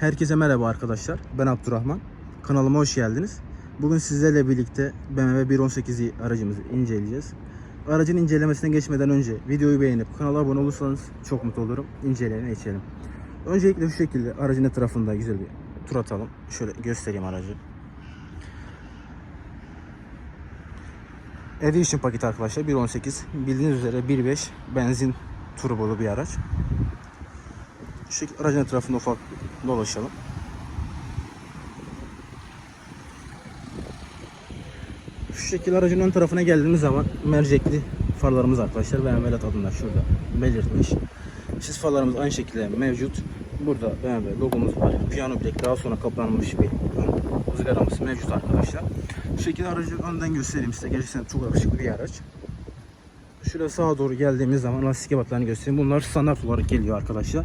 Herkese merhaba arkadaşlar. Ben Abdurrahman. Kanalıma hoş geldiniz. Bugün sizlerle birlikte BMW 1.18i aracımızı inceleyeceğiz. Aracın incelemesine geçmeden önce videoyu beğenip kanala abone olursanız çok mutlu olurum. İncelemeye geçelim. Öncelikle şu şekilde aracın etrafında güzel bir tur atalım. Şöyle göstereyim aracı. Edition paketi arkadaşlar 1.18 bildiğiniz üzere 1.5 benzin turbolu bir araç. Şu aracın etrafında ufak dolaşalım. Şu şekilde aracın ön tarafına geldiğimiz zaman mercekli farlarımız arkadaşlar BMW adında şurada belirtmiş. Sis farlarımız aynı şekilde mevcut. Burada BMW logomuz var. Piyano bilek daha sonra kaplanmış bir ızgaramız mevcut arkadaşlar. Şu şekilde aracı önden göstereyim size. Gerçekten çok yakışıklı bir araç. Şöyle sağa doğru geldiğimiz zaman lastik ebatlarını göstereyim. Bunlar standart olarak geliyor arkadaşlar.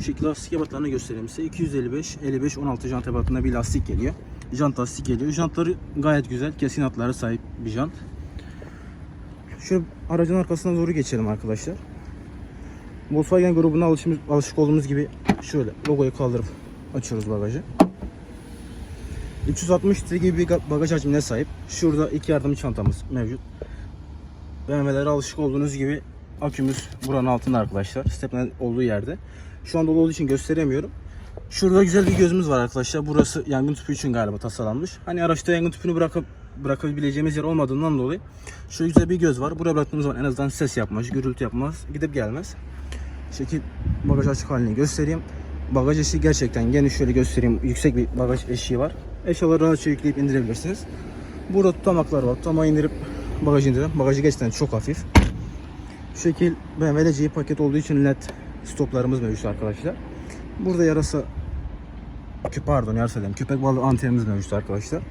Şu lastik ebatlarını göstereyim size. 255, 55, 16 jant ebatında bir lastik geliyor. Jant lastik geliyor. Jantları gayet güzel. Kesin hatlara sahip bir jant. Şöyle aracın arkasına doğru geçelim arkadaşlar. Volkswagen grubuna alışmış, alışık olduğumuz gibi şöyle logoyu kaldırıp açıyoruz bagajı. 360 litre gibi bir bagaj hacmine sahip. Şurada iki yardım çantamız mevcut. BMW'lere alışık olduğunuz gibi akümüz buranın altında arkadaşlar. Stepnen olduğu yerde. Şu an dolu olduğu için gösteremiyorum. Şurada güzel bir gözümüz var arkadaşlar. Burası yangın tüpü için galiba tasarlanmış. Hani araçta yangın tüpünü bırakıp bırakabileceğimiz yer olmadığından dolayı şöyle güzel bir göz var. Buraya bıraktığımız zaman en azından ses yapmaz, gürültü yapmaz, gidip gelmez. Şekil bagaj açık halini göstereyim. Bagaj eşiği gerçekten geniş şöyle göstereyim. Yüksek bir bagaj eşiği var. Eşyaları rahatça yükleyip indirebilirsiniz. Burada tutamaklar var. Tutamağı indirip bagajı indirelim. Bagajı gerçekten çok hafif. Şu şekil BMW paket olduğu için led stoplarımız mevcut arkadaşlar. Burada yarasa pardon yarasa dedim. Köpek balığı antenimiz mevcut arkadaşlar.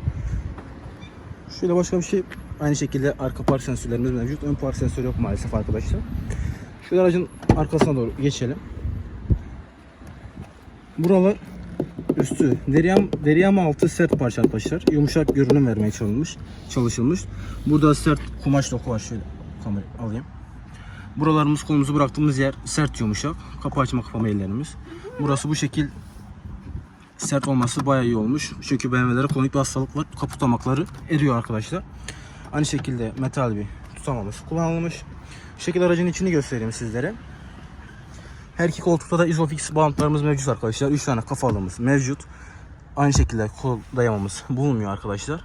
Şöyle başka bir şey aynı şekilde arka park sensörlerimiz mevcut. Ön park sensörü yok maalesef arkadaşlar. Şöyle aracın arkasına doğru geçelim. Buralar üstü deriyam deriyam altı sert parça arkadaşlar. Yumuşak görünüm vermeye çalışılmış. Çalışılmış. Burada sert kumaş doku var şöyle kamera alayım. Buralarımız kolumuzu bıraktığımız yer sert yumuşak. Kapı açma kapama yerlerimiz. Burası bu şekil sert olması bayağı iyi olmuş. Çünkü BMW'lere kronik bir hastalık var. Kapı tutamakları eriyor arkadaşlar. Aynı şekilde metal bir tutamamız kullanılmış. Şu şekilde aracın içini göstereyim sizlere. Her iki koltukta da Isofix bantlarımız mevcut arkadaşlar. 3 tane kafalığımız mevcut. Aynı şekilde kol dayamamız bulunmuyor arkadaşlar.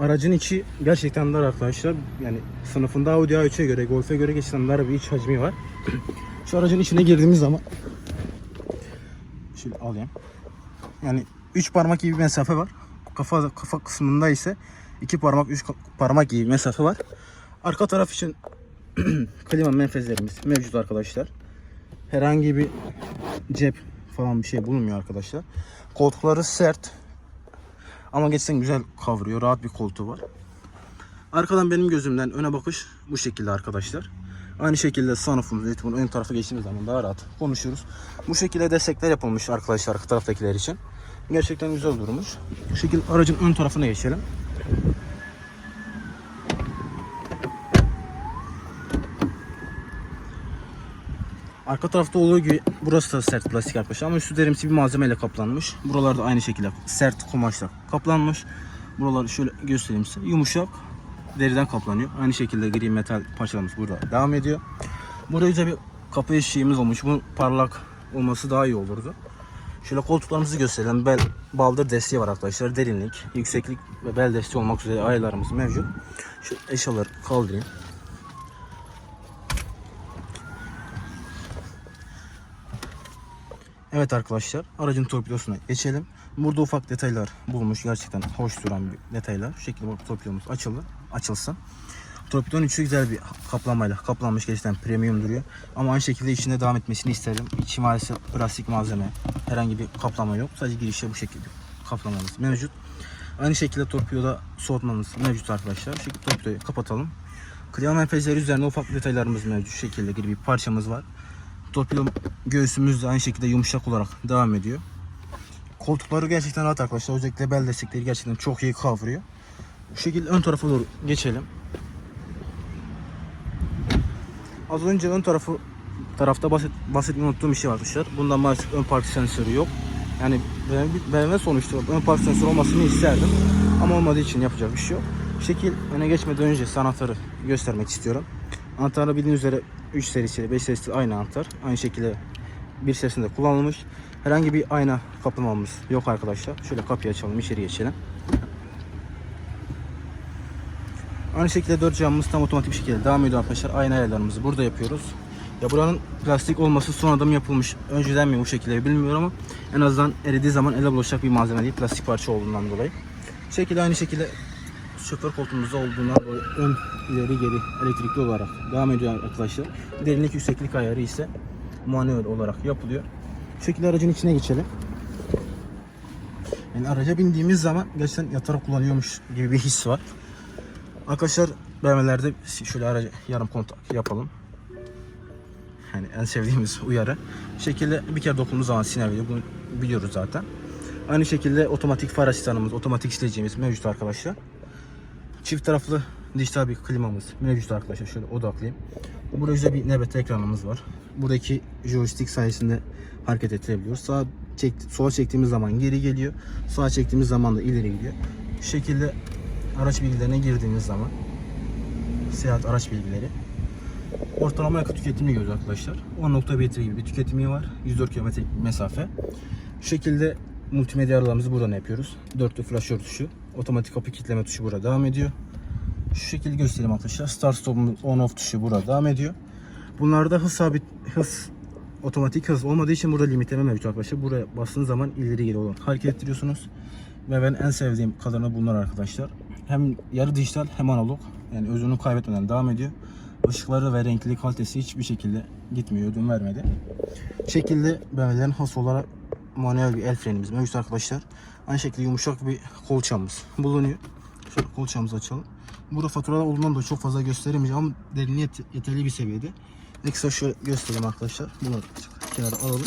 Aracın içi gerçekten dar arkadaşlar. Yani sınıfında Audi A3'e göre, Golf'e göre geçen dar bir iç hacmi var. Şu aracın içine girdiğimiz zaman şöyle alayım. Yani 3 parmak gibi bir mesafe var. Kafa kafa kısmında ise 2 parmak 3 parmak gibi bir mesafe var. Arka taraf için klima menfezlerimiz mevcut arkadaşlar. Herhangi bir cep falan bir şey bulunmuyor arkadaşlar. Koltukları sert. Ama geçsen güzel kavruyor. Rahat bir koltuğu var. Arkadan benim gözümden öne bakış bu şekilde arkadaşlar. Aynı şekilde sunroofumuz, YouTube'un ön tarafa geçtiğimiz zaman daha rahat konuşuruz. Bu şekilde destekler yapılmış arkadaşlar arka taraftakiler için. Gerçekten güzel durmuş. Bu şekilde aracın ön tarafına geçelim. Arka tarafta olduğu gibi burası da sert plastik arkadaşlar ama üstü derimsi bir malzemeyle kaplanmış. Buralarda aynı şekilde sert kumaşla kaplanmış. Buraları şöyle göstereyim size. Yumuşak deriden kaplanıyor. Aynı şekilde gri metal parçalarımız burada devam ediyor. Burada güzel bir kapı eşiğimiz olmuş. Bu parlak olması daha iyi olurdu. Şöyle koltuklarımızı gösterelim. Bel baldır desteği var arkadaşlar. Derinlik, yükseklik ve bel desteği olmak üzere ayarlarımız mevcut. Şu eşyaları kaldırayım. Evet arkadaşlar aracın torpidosuna geçelim. Burada ufak detaylar bulmuş. Gerçekten hoş duran bir detaylar. Şu şekilde torpidomuz açıldı. Açılsın. Torpidonun içi güzel bir kaplamayla kaplanmış. Gerçekten premium duruyor. Ama aynı şekilde içinde devam etmesini isterim. İçi maalesef plastik malzeme. Herhangi bir kaplama yok. Sadece girişte bu şekilde kaplamamız mevcut. Aynı şekilde torpidoda soğutmamız mevcut arkadaşlar. Şu torpidoyu kapatalım. Klima menfezleri üzerinde ufak detaylarımız mevcut. Şu şekilde bir parçamız var. Torpido göğsümüz de aynı şekilde yumuşak olarak devam ediyor. Koltukları gerçekten rahat arkadaşlar. Özellikle bel destekleri gerçekten çok iyi kavruyor. Bu şekilde ön tarafa doğru geçelim. Az önce ön tarafı tarafta bahset, bahsetmeyi unuttuğum bir şey var arkadaşlar. Bundan maalesef ön park sensörü yok. Yani BMW, sonuçta ön park sensörü olmasını isterdim. Ama olmadığı için yapacak bir şey yok. Şekil öne geçmeden önce size anahtarı göstermek istiyorum. Anahtarı bildiğiniz üzere 3 serisi 5 serisi aynı anahtar. Aynı şekilde bir serisinde kullanılmış. Herhangi bir ayna kaplamamız yok arkadaşlar. Şöyle kapıyı açalım içeri geçelim. Aynı şekilde dört camımız tam otomatik bir şekilde devam ediyor arkadaşlar. Ayna ayarlarımızı burada yapıyoruz. Ya buranın plastik olması sonradan mı yapılmış, önceden mi bu şekilde bilmiyorum ama en azından eridiği zaman ele bulaşacak bir malzeme değil. Plastik parça olduğundan dolayı. Şekilde aynı şekilde şoför koltuğumuzda olduğundan ön ileri geri elektrikli olarak devam ediyor arkadaşlar. Derinlik yükseklik ayarı ise manuel olarak yapılıyor. Bu şekilde aracın içine geçelim. Yani araca bindiğimiz zaman gerçekten yatarak kullanıyormuş gibi bir his var. Arkadaşlar BMW'lerde şöyle aracı yarım kontak yapalım. Yani en sevdiğimiz uyarı. Bu şekilde bir kere dokunduğumuz zaman sinyal veriyor. Bunu biliyoruz zaten. Aynı şekilde otomatik far asistanımız, otomatik sileceğimiz mevcut arkadaşlar. Çift taraflı dijital bir klimamız mevcut arkadaşlar. Şöyle odaklayayım. Burada güzel bir nöbet ekranımız var. Buradaki joystick sayesinde hareket ettirebiliyoruz. Sağa çek, sola çektiğimiz zaman geri geliyor. Sağa çektiğimiz zaman da ileri gidiyor. Bu şekilde araç bilgilerine girdiğimiz zaman seyahat araç bilgileri ortalama yakıt tüketimini görüyoruz arkadaşlar. 10.1 litre gibi bir tüketimi var. 104 km mesafe. Şu şekilde multimedya aralarımızı buradan yapıyoruz. Dörtlü flaşör tuşu, otomatik kapı kilitleme tuşu burada devam ediyor. Şu şekilde göstereyim arkadaşlar. Start stop'un on off tuşu burada devam ediyor. Bunlarda hız sabit hız otomatik hız olmadığı için burada limitleme mevcut arkadaşlar. Buraya bastığınız zaman ileri geri olarak hareket ettiriyorsunuz. Ve ben en sevdiğim kadarına bunlar arkadaşlar. Hem yarı dijital hem analog. Yani özünü kaybetmeden devam ediyor. Işıkları ve renkli kalitesi hiçbir şekilde gitmiyor, ödün vermedi. Şekilde BMW'lerin has olarak manuel bir el frenimiz mevcut arkadaşlar. Aynı şekilde yumuşak bir kolçamız bulunuyor. Şöyle kolçamızı açalım. Burada faturalar olduğundan dolayı çok fazla gösteremeyeceğim ama derinliği yet- yeterli bir seviyede. Ekstra şöyle göstereyim arkadaşlar. Bunu kenara alalım.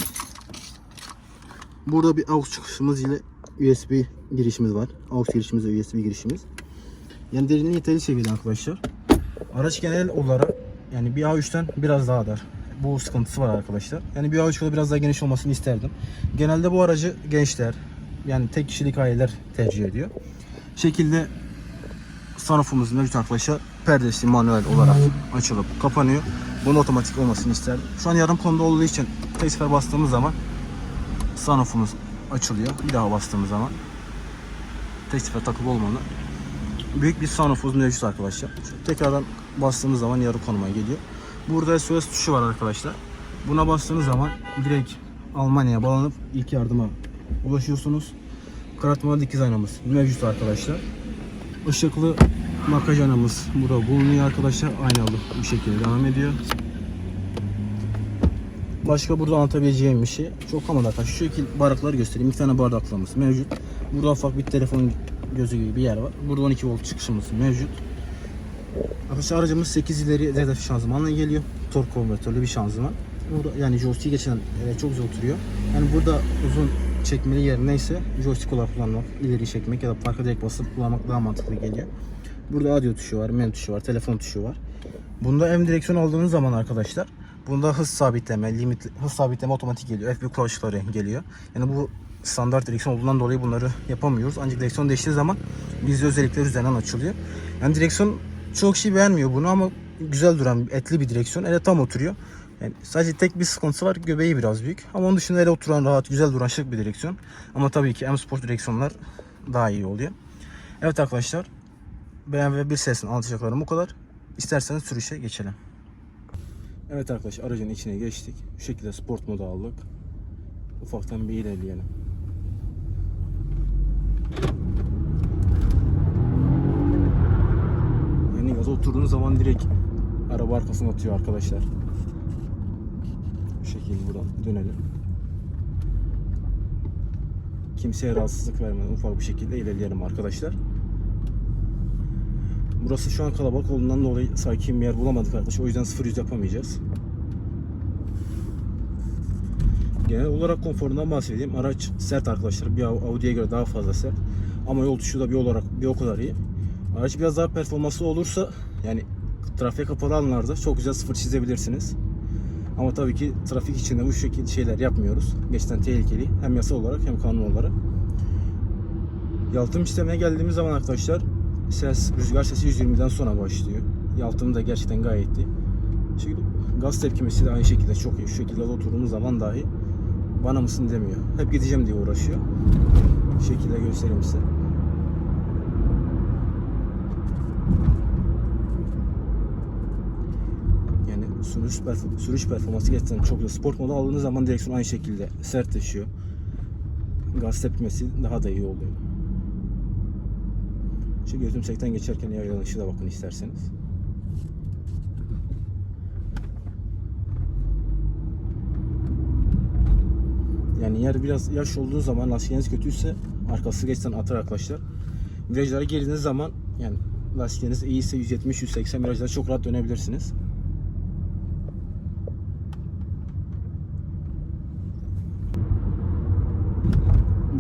Burada bir AUX çıkışımız ile USB girişimiz var. AUX girişimiz ve USB girişimiz. Yani derinliği yeterli seviyede arkadaşlar. Araç genel olarak yani bir A3'ten biraz daha dar. Bu sıkıntısı var arkadaşlar. Yani bir A3 biraz daha geniş olmasını isterdim. Genelde bu aracı gençler yani tek kişilik aileler tercih ediyor. Şekilde sunroofumuz mevcut arkadaşlar. Perdesi manuel olarak açılıp kapanıyor. Bunun otomatik olmasını isterdim. Şu an yarım konuda olduğu için tek bastığımız zaman sunroofumuz açılıyor. Bir daha bastığımız zaman tek sefer takılı olmalı. Büyük bir sunroofumuz mevcut arkadaşlar. Şu tekrardan bastığımız zaman yarı konuma geliyor. Burada SOS tuşu var arkadaşlar. Buna bastığınız zaman direkt Almanya'ya bağlanıp ilk yardıma ulaşıyorsunuz. Karartmalı dikiz aynamız mevcut arkadaşlar. Işıklı makyaj aynamız burada bulunuyor arkadaşlar. Aynalı bir şekilde devam ediyor. Başka burada anlatabileceğim bir şey çok ama arkadaşlar şu şekil bardakları göstereyim. İki tane bardaklığımız mevcut. Burada ufak bir telefon gözü gibi bir yer var. Burada 12 volt çıkışımız mevcut. Arkadaşlar aracımız 8 ileri ZF şanzımanla geliyor. Tork konvertörlü bir şanzıman. Burada yani joystick geçen e, çok güzel oturuyor. Yani burada uzun çekmeli yer neyse joystick olarak kullanmak, ileri çekmek ya da parka direkt basıp kullanmak daha mantıklı geliyor. Burada audio tuşu var, menü tuşu var, telefon tuşu var. Bunda M direksiyon aldığınız zaman arkadaşlar bunda hız sabitleme, limit hız sabitleme otomatik geliyor. F1 kılavuzları geliyor. Yani bu standart direksiyon olduğundan dolayı bunları yapamıyoruz. Ancak direksiyon değiştiği zaman bizde özellikler üzerinden açılıyor. Yani direksiyon çok kişi beğenmiyor bunu ama güzel duran etli bir direksiyon. Ele tam oturuyor. Yani sadece tek bir sıkıntısı var. Göbeği biraz büyük. Ama onun dışında ele oturan rahat, güzel duran şık bir direksiyon. Ama tabii ki M Sport direksiyonlar daha iyi oluyor. Evet arkadaşlar. BMW 1 serisinin anlatacaklarım bu kadar. İsterseniz sürüşe geçelim. Evet arkadaşlar aracın içine geçtik. Bu şekilde sport modu aldık. Ufaktan bir ilerleyelim. Yani gaza oturduğunuz zaman direkt araba arkasına atıyor arkadaşlar. Şekilde buradan dönelim. Kimseye rahatsızlık vermeden ufak bir şekilde ilerleyelim arkadaşlar. Burası şu an kalabalık olduğundan dolayı sakin bir yer bulamadık arkadaşlar. O yüzden 0-100 yapamayacağız. Genel olarak konforundan bahsedeyim. Araç sert arkadaşlar. Bir Audi'ye göre daha fazla sert. Ama yol tutuşu da bir olarak bir o kadar iyi. Araç biraz daha performanslı olursa yani trafiğe kapalı alanlarda çok güzel sıfır çizebilirsiniz. Ama tabii ki trafik içinde bu şekilde şeyler yapmıyoruz. Gerçekten tehlikeli. Hem yasal olarak hem kanun olarak. Yalıtım sistemine geldiğimiz zaman arkadaşlar ses, rüzgar sesi 120'den sonra başlıyor. Yalıtım da gerçekten gayet iyi. Çünkü gaz tepkimesi de aynı şekilde çok iyi. Şu şekilde oturduğumuz zaman dahi bana mısın demiyor. Hep gideceğim diye uğraşıyor. Bu şekilde göstereyim size. Yani sürüş, perf- sürüş performansı gerçekten çok iyi. Sport modu aldığınız zaman direksiyon aynı şekilde sertleşiyor. Gaz tepkimesi daha da iyi oluyor. Şu gözüm sekten geçerken yayılan ışığı da bakın isterseniz. Yani yer biraz yaş olduğu zaman lastikleriniz kötüyse arkası geçten atar arkadaşlar. Virajlara girdiğiniz zaman yani lastikleriniz iyiyse 170-180 virajlara çok rahat dönebilirsiniz.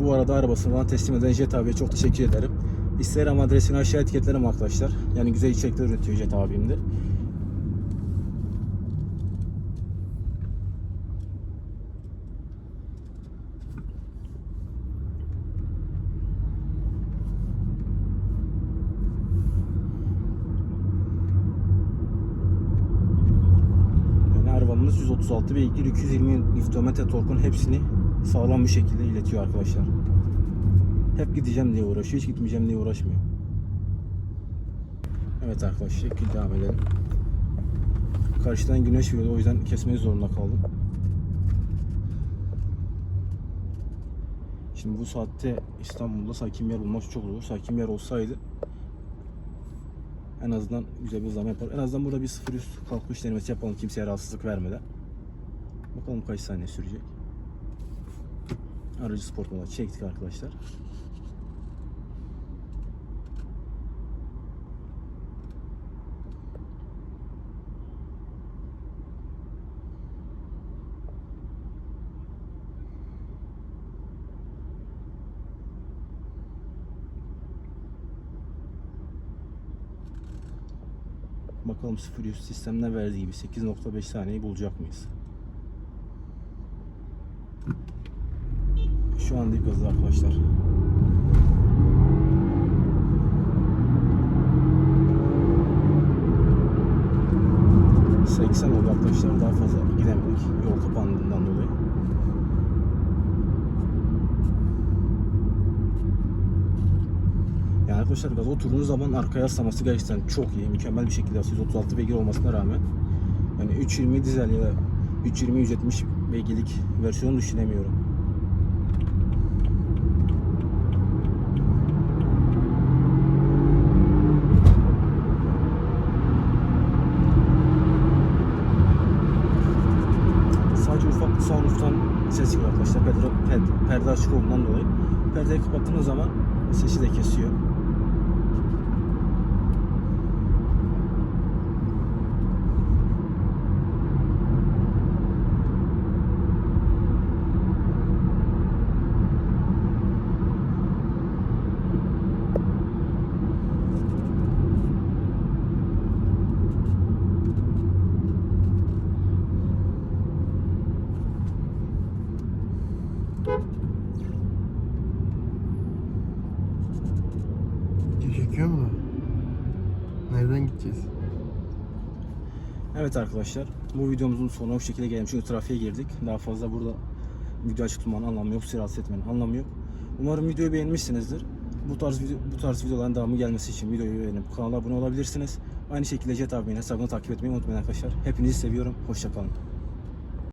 Bu arada arabasını bana teslim eden Jet abiye çok teşekkür ederim. Instagram adresini aşağı etiketlerim arkadaşlar. Yani güzel içerikler üretiyor Jet abim de. Yani arabamız 136 beygir 220 Nm torkun hepsini sağlam bir şekilde iletiyor arkadaşlar. Hep gideceğim diye uğraşıyor, hiç gitmeyeceğim diye uğraşmıyor. Evet arkadaşlar, şekil devam edelim. Karşıdan güneş vuruyordu, o yüzden kesmeyi zorunda kaldım. Şimdi bu saatte İstanbul'da sakin bir yer bulmak çok zor. Sakin bir yer olsaydı en azından güzel bir zaman yapar. En azından burada bir sıfır üst kalkış denemesi yapalım kimseye rahatsızlık vermeden. Bakalım kaç saniye sürecek. Aracı sport moda çektik arkadaşlar. Bakalım 0 100 sistemde verdiği gibi 8.5 saniyeyi bulacak mıyız? Şu an dip hızı arkadaşlar. ...80 oldu arkadaşlar. Daha fazla gidemedik. Yol kapandığından dolayı. Yani arkadaşlar gaza oturduğunuz zaman arkaya yaslaması gerçekten çok iyi. Mükemmel bir şekilde yaslıyor. 136 beygir olmasına rağmen. Yani 320 dizel ya da 320-170 beygirlik versiyonu düşünemiyorum. Sadece ufak bir sunroof'tan ses çıkıyor arkadaşlar. Perde, perde, perde açık olduğundan dolayı. Perdeyi kapattığınız zaman sesi de kesiyor. Çekiyor mu? Nereden gideceğiz? Evet arkadaşlar bu videomuzun sonuna bu şekilde gelelim çünkü trafiğe girdik. Daha fazla burada video açık tutmanın anlamı yok, sizi rahatsız etmenin anlamı yok. Umarım videoyu beğenmişsinizdir. Bu tarz bu tarz videoların devamı gelmesi için videoyu beğenip kanala abone olabilirsiniz. Aynı şekilde Jet abinin hesabını takip etmeyi unutmayın arkadaşlar. Hepinizi seviyorum. Hoşçakalın.